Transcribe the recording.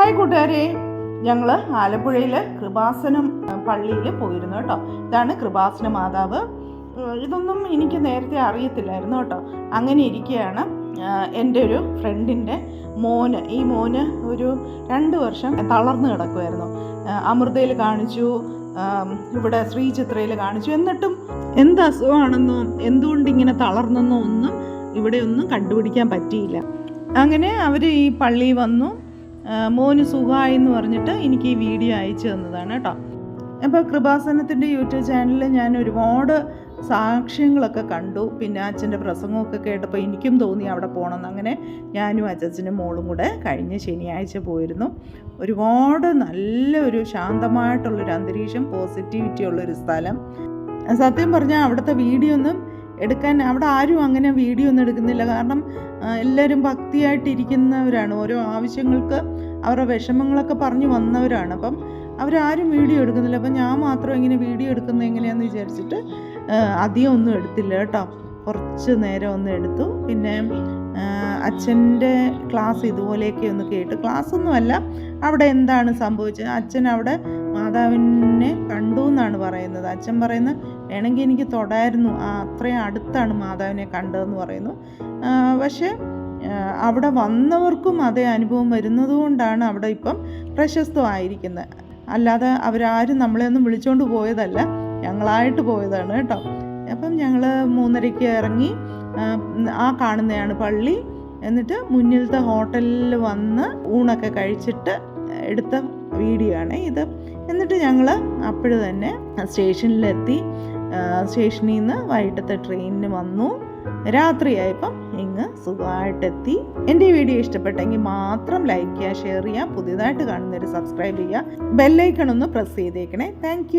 Hi കൂട്ടുകാരെ. ഞങ്ങൾ ആലപ്പുഴയിൽ കൃപാസനം പള്ളിയിൽ പോയിരുന്നു കേട്ടോ. ഇതാണ് കൃപാസന മാതാവ്. ഇതൊന്നും എനിക്ക് നേരത്തെ അറിയത്തില്ലായിരുന്നു കേട്ടോ. അങ്ങനെ ഇരിക്കുകയാണ്. എന്റെ ഒരു ഫ്രണ്ടിന്റെ മോന്. ഈ മോന് ഒരു രണ്ട് വർഷം തളർന്നു കിടക്കുമായിരുന്നു അമൃതയിൽ കാണിച്ചു ഇവിടെ ശ്രീചിത്രയിൽ കാണിച്ചു. എന്നിട്ടും എന്ത് അസുഖമാണെന്നോ എന്തുകൊണ്ട് ഇങ്ങനെ തളർന്നെന്നോ ഒന്നും ഇവിടെ ഒന്നും കണ്ടുപിടിക്കാൻ പറ്റിയില്ല. അങ്ങനെ അവർ ഈ പള്ളി വന്നു. മോന് സുഖമായി എന്ന് പറഞ്ഞിട്ട് എനിക്ക് ഈ വീഡിയോ അയച്ചു തന്നതാണ് കേട്ടോ. അപ്പോൾ കൃപാസനത്തിന്റെ യൂട്യൂബ് ചാനലിൽ ഞാൻ ഒരുപാട് സാക്ഷ്യങ്ങളൊക്കെ കണ്ടു. പിന്നെ അച്ഛന്റെ പ്രസംഗമൊക്കെ കേട്ടപ്പോൾ എനിക്കും തോന്നി അവിടെ പോകണമെന്ന്. അങ്ങനെ ഞാനും അച്ഛനും മോളും കൂടെ കഴിഞ്ഞ ശനിയാഴ്ച പോയിരുന്നു. ഒരുപാട് നല്ലൊരു ശാന്തമായിട്ടുള്ളൊരു അന്തരീക്ഷം പോസിറ്റിവിറ്റി ഉള്ളൊരു സ്ഥലം. സത്യം പറഞ്ഞാൽ അവിടുത്തെ വീഡിയോ ഒന്നും എടുക്കാൻ അവിടെ ആരും അങ്ങനെ വീഡിയോ ഒന്നും എടുക്കുന്നില്ല. കാരണം എല്ലാവരും ഭക്തിയായിട്ടിരിക്കുന്നവരാണ്. ഓരോ ആവശ്യങ്ങൾക്ക് അവരുടെ വിഷമങ്ങളൊക്കെ പറഞ്ഞു വന്നവരാണ്. അപ്പം അവരാരും വീഡിയോ എടുക്കുന്നില്ല. അപ്പം ഞാൻ മാത്രം ഇങ്ങനെ വീഡിയോ എടുക്കുന്നത് എങ്ങനെയാണെന്ന് വിചാരിച്ചിട്ട് അധികം ഒന്നും എടുത്തില്ല കേട്ടോ. കുറച്ച് നേരം ഒന്ന് എടുത്തു. പിന്നെ അച്ഛന്റെ ക്ലാസ് ഇതുപോലെയൊക്കെ ഒന്ന് കേട്ട്. ക്ലാസ് ഒന്നുമല്ല അവിടെ എന്താണ് സംഭവിച്ചത്? അച്ഛൻ അവിടെ മാതാവിനെ കണ്ടു എന്നാണ് പറയുന്നത്. അച്ഛൻ പറയുന്നത് വേണമെങ്കിൽ എനിക്ക് തൊടായിരുന്നു. ആ അത്രയും അടുത്താണ് മാതാവിനെ കണ്ടതെന്ന് പറയുന്നു. പക്ഷേ അവിടെ വന്നവർക്കും അതേ അനുഭവം വരുന്നതുകൊണ്ടാണ് അവിടെ ഇപ്പം പ്രശസ്തമായിരിക്കുന്നത്. അല്ലാതെ അവരാരും നമ്മളെ ഒന്നും വിളിച്ചുകൊണ്ട് പോയതല്ല. ഞങ്ങളായിട്ട് പോയതാണ് കേട്ടോ. അപ്പം ഞങ്ങൾ മൂന്നരയ്ക്ക് ഇറങ്ങി ആ കാണുന്നതാണ് പള്ളി. എന്നിട്ട് മുന്നിലത്തെ ഹോട്ടലിൽ വന്ന് ഊണൊക്കെ കഴിച്ചിട്ട് എടുത്ത വീഡിയോ ആണ് ഇത്. എന്നിട്ട് ഞങ്ങൾ അപ്പോഴ് തന്നെ സ്റ്റേഷനിലെത്തി. സ്റ്റേഷനിൽ നിന്ന് വൈകിട്ടത്തെ ട്രെയിനിന് വന്നു. രാത്രിയായപ്പം ഇങ്ങ് സുഖമായിട്ടെത്തി. എന്റെ ഈ വീഡിയോ ഇഷ്ടപ്പെട്ടെങ്കിൽ മാത്രം ലൈക്ക് ചെയ്യുക ഷെയർ ചെയ്യുക പുതിയതായിട്ട് കാണുന്നവർ സബ്സ്ക്രൈബ് ചെയ്യുക. ബെല്ലൈക്കൺ ഒന്ന് പ്രസ് ചെയ്തേക്കണേ. താങ്ക്